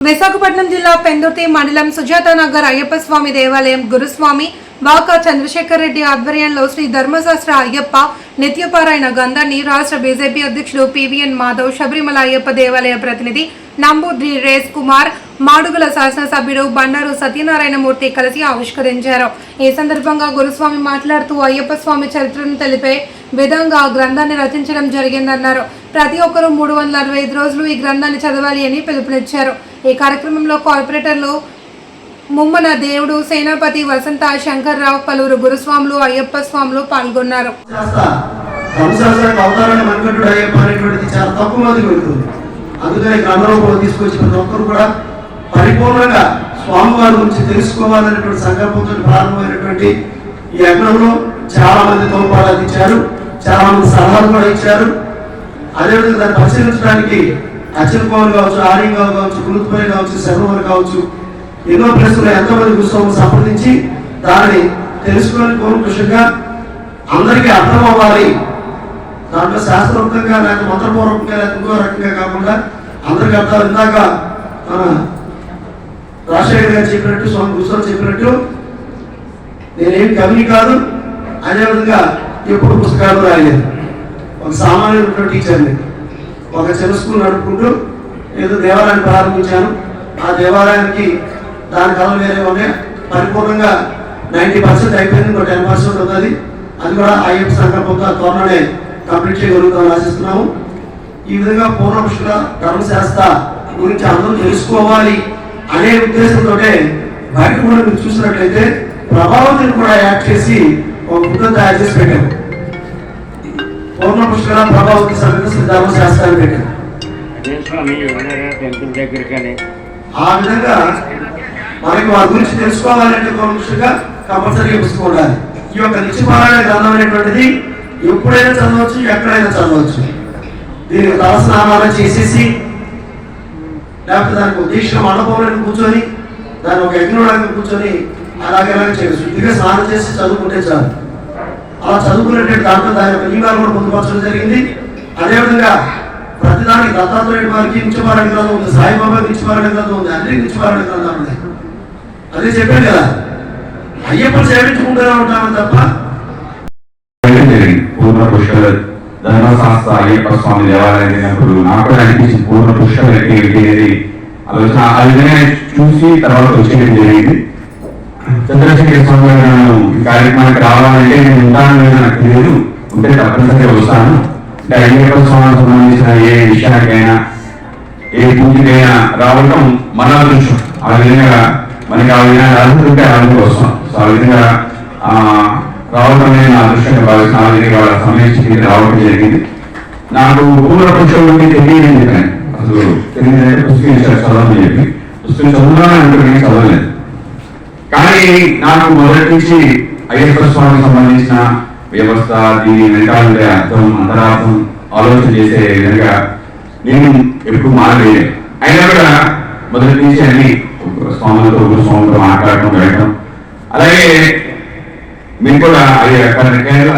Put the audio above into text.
విశాఖపట్నం జిల్లా పెందుర్తి మండలం సుజాత నగర్ అయ్యప్ప స్వామి దేవాలయం గురుస్వామి వాకా చంద్రశేఖర్ రెడ్డి ఆధ్వర్యంలో శ్రీ ధర్మశాస్త్ర అయ్యప్ప నిత్యపారాయణ గంధాన్ని రాష్ట్ర బీజేపీ అధ్యక్షుడు పివిఎన్ మాధవ్ శబరిమల అయ్యప్ప దేవాలయ ప్రతినిధి నంబూద్రి రేస్ కుమార్ మాడుగుల శాసనసభ్యుడు బండారు సత్యనారాయణమూర్తి కలిసి ఆవిష్కరించారు. ఈ సందర్భంగా గురుస్వామి మాట్లాడుతూ అయ్యప్ప స్వామి చరిత్రను తెలిపే విధంగా ఆ గ్రంథాన్ని రచించడం జరిగిందన్నారు. ప్రతి ఒక్కరూ మూడు వందల అరవై ఐదు రోజులు ఈ గ్రంథాన్ని చదవాలి అని పిలుపునిచ్చారు. ఈ కార్యక్రమంలో కార్పొరేటర్లు ముమ్మన దేవుడు సేనాపతి వసంత శంకర్రావు పలువురు గురుస్వాములు అయ్యప్ప స్వాములు పాల్గొన్నారు. అయ్యప్ప అనేటువంటిది చాలా అందుకని గ్రంథరూపంలో తీసుకొచ్చి ప్రతి ఒక్కరు కూడా పరిపూర్ణంగా స్వామివారి గురించి తెలుసుకోవాలనేటువంటి సంకల్పంతో ప్రారంభమైనటువంటి ఈ యజ్ఞంలో చాలా మంది తోపాలు అందించారు. చాలా మంది సలహాలు కూడా ఇచ్చారు. అదేవిధంగా దాన్ని పరిశీలించడానికి అచ్చిన పవన్ కావచ్చు ఆర్యంగావ్ కావచ్చు గురుతుపై కావచ్చు శర్మవారు కావచ్చు ఎన్నో ప్రశ్నలు ఎంతమంది పుస్తకం సంప్రదించి దానిని తెలుసుకొని కూలంకషంగా అందరికీ అర్థం అవ్వాలి దాంట్లో శాస్త్రోక్తంగా లేక మంత్రపూర్వకంగా లేక ఇంకో రకంగా కాకుండా అందరికీ అర్థం ఇందాక మన రాజశేఖర్ గారు చెప్పినట్టు స్వామి గురుస్వామి చెప్పినట్టు నేనేం కవిని కాదు అదేవిధంగా ఎప్పుడు పుస్తకాలు రాయలేదు. ఒక సామాన్యుడు టీచర్ని. ఒక చిన్న నడుపుకుంటూ ఏదో దేవాలయాన్ని ప్రారంభించాను. ఆ దేవాలయానికి దాని కళలు వేరే ఉన్నాయి. పరిపూర్ణంగా నైంటీ పర్సెంట్ అయిపోయింది. ఇంకో టెన్ పర్సెంట్ ఉన్నది. అది కూడా ఐఎఫ్ సంకల్పంతో త్వరలోనే కంప్లీట్ చేయగలుగుతామని ఆశిస్తున్నాము. ఈ విధంగా పూర్వపుష్కర ధర్మశాస్త్ర గురించి అందరూ తెలుసుకోవాలి అనే ఉద్దేశంతో బయట కూడా మీరు చూసినట్లయితే ప్రభావతిని కూడా యాడ్ చేసి ఒక బుద్ధం తయారు చేసి పెట్టాము పూర్ణపుష్కర ప్రభావతి సంఘ సిద్ధాంత ధర్మశాస్త్రాన్ని ఆ విధంగా మనకి వారి గురించి తెలుసుకోవాలంటే కొంచెంగా కంపల్సరీగా పుస్తకం ఉండాలి ఈ యొక్క నిత్యపారాయణ గ్రంథం అనేటువంటిది ఎప్పుడైనా చదవచ్చు ఎక్కడైనా చదవచ్చు. దీనికి తలస్నానాలు చేసేసి లేకపోతే దానికి ఉద్దేశం దీక్ష మండపంలో కూర్చొని దాన్ని ఒక యజ్ఞంలో కూర్చొని అలాగే అలాగే చేయొచ్చు. ఇదిగా స్నానం చేసి చదువుకుంటే చాలు. అలా చదువుకునేటువంటి దాంట్లో దాని యొక్క నియమాలు కూడా పొందుపరచడం జరిగింది. అదేవిధంగా ప్రతిదానికి దత్తాత్రేయుడి వారికి ఇచ్చేవారని గ్రంథం ఉంది సాయిబాబాకి ఇచ్చేవారని గ్రంథం ఉంది అన్ని ఇచ్చేవారని గ్రంథాలు ఉన్నాయి అదే చెప్పాను కదా అయ్యప్పని సేవించుకుంటూనే ఉంటామని తప్ప. పూర్ణ పుష్కర ధర్మశాస్త్ర అయ్యప్ప స్వామి దేవాలయం వెళ్ళినప్పుడు నాకు కూడా అనిపించింది పూర్ణ పుష్కర ఏంటి అనేది. ఆలోచన ఆ విధంగా చూసి తర్వాత వచ్చేయడం జరిగింది. చంద్రశేఖర స్వామి గారు కార్యక్రమానికి రావాలంటే నేను ఉంటాను నాకు తెలియదు. ఉంటే తప్పనిసరిగా వస్తాను. అంటే అయ్యప్ప సంబంధించిన ఏ విషయానికైనా ఏ పూజకైనా రావడం మన అదృష్టం. ఆ విధంగా మనకి ఆ విధంగా అర్హత ఉంటే అర్హతకు వస్తాం సో ఆ విధంగా ఆ, రావడం అనేది నా అదృష్టంగా భావిస్తాను ఆ విధంగా వాళ్ళ సమయం రావడం జరిగింది. నాకు పూల పుష్పం ఉంటే తెలియదు చెప్పాను అసలు తెలియదు పుస్తకం చదవని చెప్పి పుస్తకం చదువుతానని నేను చదవలేదు. కానీ నాకు మొదటి నుంచి అయ్యప్ప స్వామికి సంబంధించిన వ్యవస్థ దీని వెనకాల ఉండే అర్థం అంతరార్థం ఆలోచన చేసే విధంగా నేను ఎప్పుడు మారలేదు. అయినా కూడా మొదటి నుంచి అన్ని స్వాములతో ఒక స్వాములతో మాట్లాడటం వెళ్ళడం అలాగే మీరు కూడా అది రకాల కేరళ